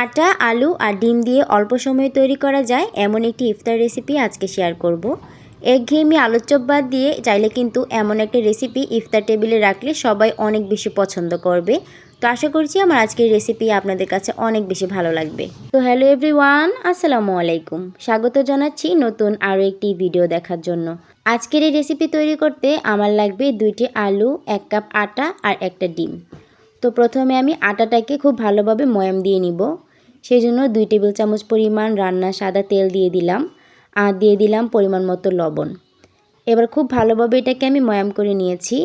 আটা, আলু আর ডিম দিয়ে অল্প সময়ে তৈরি করা যায়, এমন একটি ইফতার রেসিপি আজকে শেয়ার করব। একঘেয়েমি আলুর চপ বাদ দিয়ে চাইলে কিন্তু এমন একটা রেসিপি ইফতার টেবিলে রাখলে সবাই অনেক বেশি পছন্দ করবে। তো আশা করছি আমার আজকের রেসিপি আপনাদের কাছে অনেক বেশি ভালো লাগবে। তো হ্যালো এভরিওয়ান আসসালামু আলাইকুম। স্বাগত জানাচ্ছি নতুন আরও একটি ভিডিও দেখার জন্য। আজকের এই রেসিপি তৈরি করতে আমার লাগবে দুইটি আলু, এক কাপ আটা আর একটা ডিম। তো প্রথমে আমি আটাটাকে খুব ভালোভাবে ময়াম দিয়ে নিব। সেই জন্য দুই টেবিল চামচ পরিমাণ রান্না সাদা তেল দিয়ে দিলাম আর দিয়ে দিলাম পরিমাণ মতো লবণ। এবার খুব ভালোভাবে এটাকে আমি ময়াম করে নিয়েছি।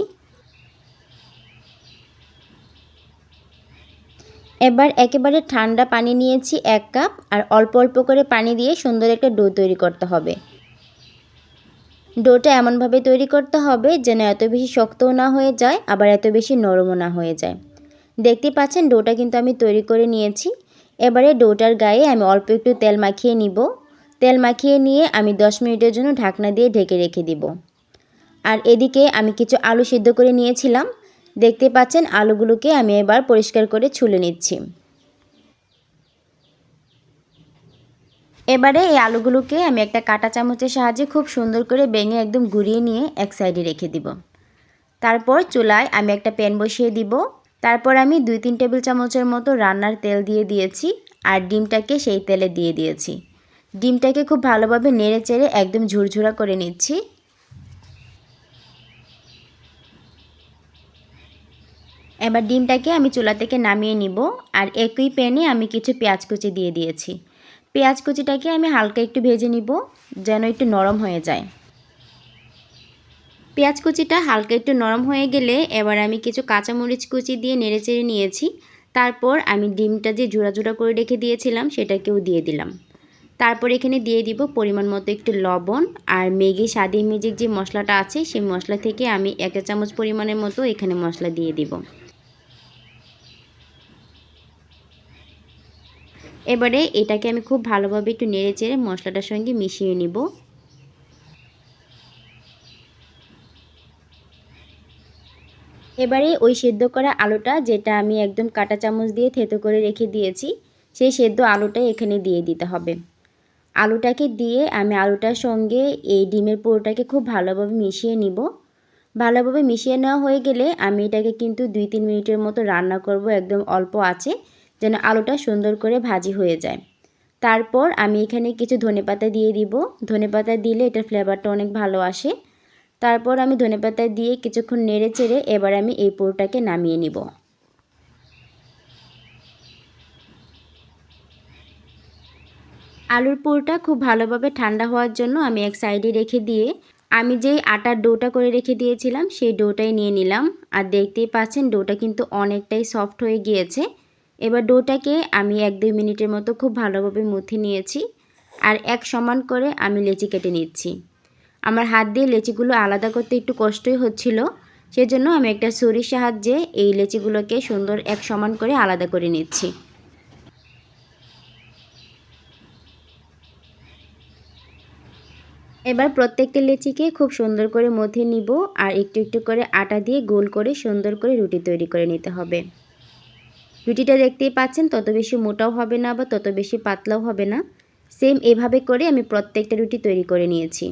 এবার একেবারে ঠান্ডা পানি নিয়েছি এক কাপ আর অল্প অল্প করে পানি দিয়ে সুন্দর একটা ডো তৈরি করতে হবে। ডোটা এমনভাবে তৈরি করতে হবে যেন এত বেশি শক্তও না হয়ে যায়, আবার এত বেশি নরমও না হয়ে যায়। দেখতে পাচ্ছেন, ডোটা কিন্তু আমি তৈরি করে নিয়েছি। এবারে ডোটার গায়ে আমি অল্প একটু তেল মাখিয়ে নিব। তেল মাখিয়ে নিয়ে আমি 10 মিনিটের জন্য ঢাকনা দিয়ে ঢেকে রেখে দিব। আর এদিকে আমি কিছু আলু সিদ্ধ করে নিয়েছিলাম। দেখতে পাচ্ছেন, আলুগুলোকে আমি এবার পরিষ্কার করে ছুলে নিচ্ছি। এবারে এই আলুগুলোকে আমি একটা কাটা চামচের সাহায্যে খুব সুন্দর করে ভেঙে একদম গুঁড়িয়ে নিয়ে এক সাইডে রেখে দিব। তারপর চুলায় আমি একটা প্যান বসিয়ে দিব। তারপর আমি দুই তিন টেবিল চামচের মতো রান্নার তেল দিয়ে দিয়েছি আর ডিমটাকে সেই তেলে দিয়ে দিয়েছি। ডিমটাকে খুব ভালোভাবে নেড়ে চেড়ে একদম ঝুরঝুরা করে নিচ্ছি। এবার ডিমটাকে আমি চুলা থেকে নামিয়ে নিব আর একই প্যানে আমি কিছু পেঁয়াজ কুচি দিয়ে দিয়েছি। পেঁয়াজ কুচিটাকে আমি হালকা একটু ভেজে নিব যেন একটু নরম হয়ে যায়। পেঁয়াজ কুচিটা হালকা একটু নরম হয়ে গেলে এবার আমি কিছু কাঁচামরিচ কুচি দিয়ে নেড়েচেড়ে নিয়েছি। তারপর আমি ডিমটা যে জোড়া জোড়া করে রেখে দিয়েছিলাম সেটাকেও দিয়ে দিলাম। তারপর এখানে দিয়ে দিব পরিমাণ মতো একটু লবণ আর ম্যাগি স্বাদি মিজিক যে মশলাটা আছে সেই মশলা থেকে আমি এক চামচ পরিমাণের মতো এখানে মশলা দিয়ে দিব। এবারে এটাকে আমি খুব ভালোভাবে একটু নেড়ে চেড়ে মশলাটার সঙ্গে মিশিয়ে নিব। এবারে ওই সেদ্ধ করা আলুটা যেটা আমি একদম কাটা চামচ দিয়ে থেতো করে রেখে দিয়েছি, সেই সেদ্ধ আলুটাই এখানে দিয়ে দিতে হবে। আলুটাকে দিয়ে আমি আলুটার সঙ্গে এই ডিমের পুরোটাকে খুব ভালোভাবে মিশিয়ে নিব। ভালোভাবে মিশিয়ে নেওয়া হয়ে গেলে আমি এটাকে কিন্তু দুই তিন মিনিটের মতো রান্না করব, একদম অল্প আছে, যেন আলুটা সুন্দর করে ভাজি হয়ে যায়। তারপর আমি এখানে কিছু ধনেপাতা দিয়ে দিব। ধনেপাতা দিলে এটার ফ্লেভারটা অনেক ভালো আসে। তারপর আমি ধনেপাতা দিয়ে কিছুক্ষণ নেড়ে চেড়ে এবার আমি এই পুরোটাকে নামিয়ে নিব। আলুর পুরোটা খুব ভালোভাবে ঠান্ডা হওয়ার জন্য আমি এক সাইডে রেখে দিয়ে আমি যেই আটার ডোটা করে রেখে দিয়েছিলাম সেই ডোটাই নিয়ে নিলাম। আর দেখতেই পাচ্ছেন ডোটা কিন্তু অনেকটাই সফট হয়ে গিয়েছে। এবার ডোটাকে আমি এক দুই মিনিটের মতো খুব ভালোভাবে মুথে নিয়েছি। আর এক সমান করে আমি লেচি কেটে নিচ্ছি। আমার হাত দিয়ে লেচিগুলো আলাদা করতে একটু কষ্টই হচ্ছিল, সেজন্য আমি একটা ছুরির সাহায্যে এই লেচিগুলোকে সুন্দর এক সমান করে আলাদা করে নিচ্ছি। এবার প্রত্যেকটা লেচিকে খুব সুন্দর করে মধ্যে নিব আর একটু একটু করে আটা দিয়ে গোল করে সুন্দর করে রুটি তৈরি করে নিতে হবে। রুটিটা দেখতেই পাচ্ছেন, তত বেশি মোটাও হবে না বা তত বেশি পাতলাও হবে না। সেম এভাবে করে আমি প্রত্যেকটা রুটি তৈরি করে নিয়েছি।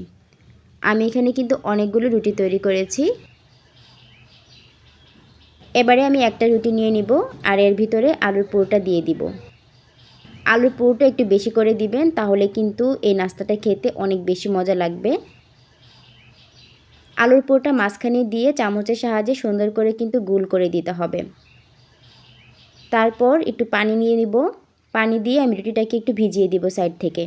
আমি এখানে কিন্তু অনেকগুলো রুটি তৈরি করেছি। এবারে আমি একটা রুটি নিয়ে নিব আর এর ভিতরে আলুর পুরোটা দিয়ে দিব। আলুর পুরোটা একটু বেশি করে দিবেন, তাহলে কিন্তু এই নাস্তাটা খেতে অনেক বেশি মজা লাগবে। আলুর পুরোটা মাঝখানে দিয়ে চামচের সাহায্যে সুন্দর করে কিন্তু গুল করে দিতে হবে। তারপর একটু পানি নিয়ে নিব। পানি দিয়ে আমি রুটিটাকে একটু ভিজিয়ে দিব সাইড থেকে।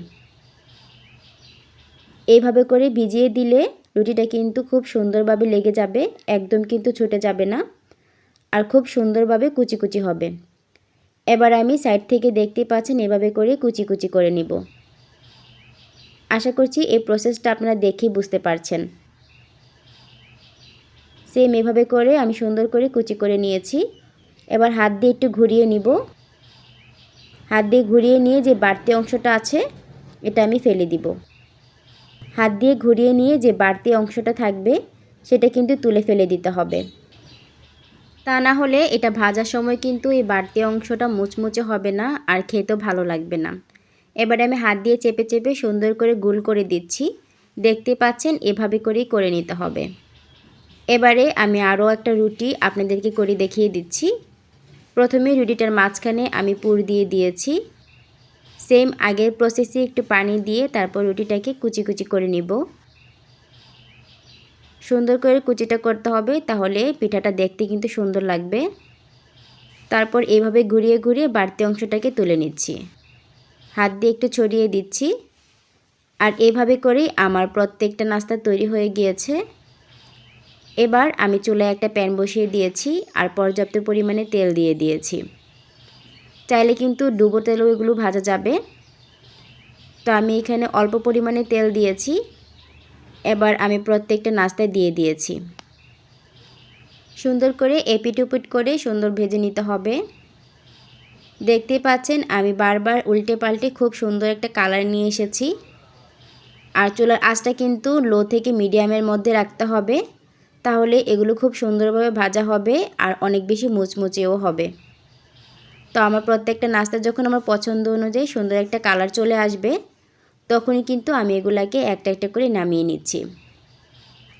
এইভাবে করে ভিজিয়ে দিলে রুটিটা কিন্তু খুব সুন্দরভাবে লেগে যাবে, একদম কিন্তু ছুটে যাবে না আর খুব সুন্দরভাবে কুচি কুচি হবে। এবার আমি সাইড থেকে দেখতে পাচ্ছেন এভাবে করে কুচি কুচি করে নিব। আশা করছি এই প্রসেসটা আপনারা দেখেই বুঝতে পারছেন। সেম এভাবে করে আমি সুন্দর করে কুচি করে নিয়েছি। এবার হাত দিয়ে একটু ঘুরিয়ে নিব। হাত দিয়ে ঘুরিয়ে নিয়ে যে বাড়তি অংশটা আছে, এটা আমি ফেলে দিব। হাত দিয়ে ঘুরিয়ে নিয়ে যে বাড়তি অংশটা থাকবে, সেটা কিন্তু তুলে ফেলে দিতে হবে। তা না হলে এটা ভাজার সময় কিন্তু এই বাড়তি অংশটা মুচমুচে হবে না আর খেতেও ভালো লাগবে না। এবারে আমি হাত দিয়ে চেপে চেপে সুন্দর করে গুল করে দিচ্ছি। দেখতে পাচ্ছেন, এভাবে করেই করে নিতে হবে। এবারে আমি আরও একটা রুটি আপনাদেরকে করে দেখিয়ে দিচ্ছি। প্রথমে রুটিটার মাঝখানে আমি পুর দিয়ে দিয়েছি। সেম আগের প্রসেসে একটু পানি দিয়ে তারপর রুটিটাকে কুচি কুচি করে নিব। সুন্দর করে কুচিটা করতে হবে, তাহলে পিঠাটা দেখতে কিন্তু সুন্দর লাগবে। তারপর এইভাবে ঘুরিয়ে ঘুরিয়ে বাড়তি অংশটাকে তুলে নিচ্ছি। হাত দিয়ে একটু ছড়িয়ে দিচ্ছি। আর এভাবে করেই আমার প্রত্যেকটা নাস্তা তৈরি হয়ে গিয়েছে। এবার আমি চুলায় একটা প্যান বসিয়ে দিয়েছি আর পর্যাপ্ত পরিমাণে তেল দিয়ে দিয়েছি। চাইলে কিন্তু ডুবো তেলও এগুলো ভাজা যাবে। তো আমি এখানে অল্প পরিমাণে তেল দিয়েছি। এবার আমি প্রত্যেকটা নাস্তায় দিয়ে দিয়েছি। সুন্দর করে এপিট উপিট করে সুন্দর ভেজে নিতে হবে। দেখতে পাচ্ছেন, আমি বারবার উল্টে পাল্টে খুব সুন্দর একটা কালার নিয়ে এসেছি। আর চুলার আঁচটা কিন্তু লো থেকে মিডিয়ামের মধ্যে রাখতে হবে। তাহলে এগুলো খুব সুন্দরভাবে ভাজা হবে আর অনেক বেশি মুচমুচেও হবে। তো আমার প্রত্যেকটা নাস্তা যখন আমার পছন্দ অনুযায়ী সুন্দর একটা কালার চলে আসবে, তখনই কিন্তু আমি এগুলাকে একটা একটা করে নামিয়ে নিচ্ছি।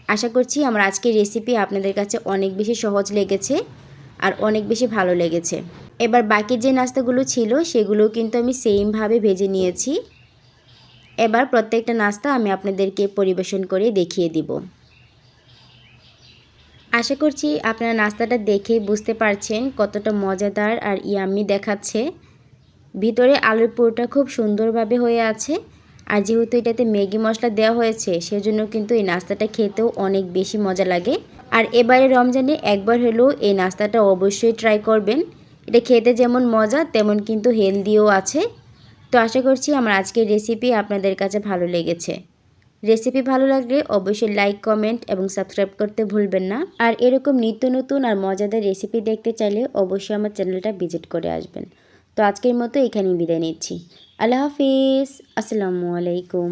আশা করছি আমার আজকের রেসিপি আপনাদের কাছে অনেক বেশি সহজ লেগেছে আর অনেক বেশি ভালো লেগেছে। এবার বাকি যে নাস্তাগুলো ছিল, সেগুলোও কিন্তু আমি সেমভাবে ভেজে নিয়েছি। এবার প্রত্যেকটা নাস্তা আমি আপনাদেরকে পরিবেশন করে দেখিয়ে দিব। আশা করছি আপনারা নাস্তাটা দেখে বুঝতে পারছেন কতটা মজাদার আর ইয়াম্মি দেখাচ্ছে। ভিতরে আলুর পুরোটা খুব সুন্দরভাবে হয়ে আছে। আর যেহেতু এটাতে ম্যাগি মশলা দেওয়া হয়েছে, সেজন্য কিন্তু এই নাস্তাটা খেতেও অনেক বেশি মজা লাগে। আর এবারে রমজানে একবার হলেও এই নাস্তাটা অবশ্যই ট্রাই করবেন। এটা খেতে যেমন মজা, তেমন কিন্তু হেলদিও আছে। তো আশা করছি আমার আজকের রেসিপি আপনাদের কাছে ভালো লেগেছে। রেসিপি ভালো লাগলে অবশ্যই লাইক কমেন্ট এবং সাবস্ক্রাইব করতে ভুলবেন না। আর এরকম নিত্য নতুন আর মজাদার রেসিপি দেখতে চাইলে অবশ্যই আমার চ্যানেলটা ভিজিট করে আসবেন। তো আজকের মতো এখানেই বিদায় নিচ্ছি। আল্লাহ হাফিজ। আসসালামু আলাইকুম।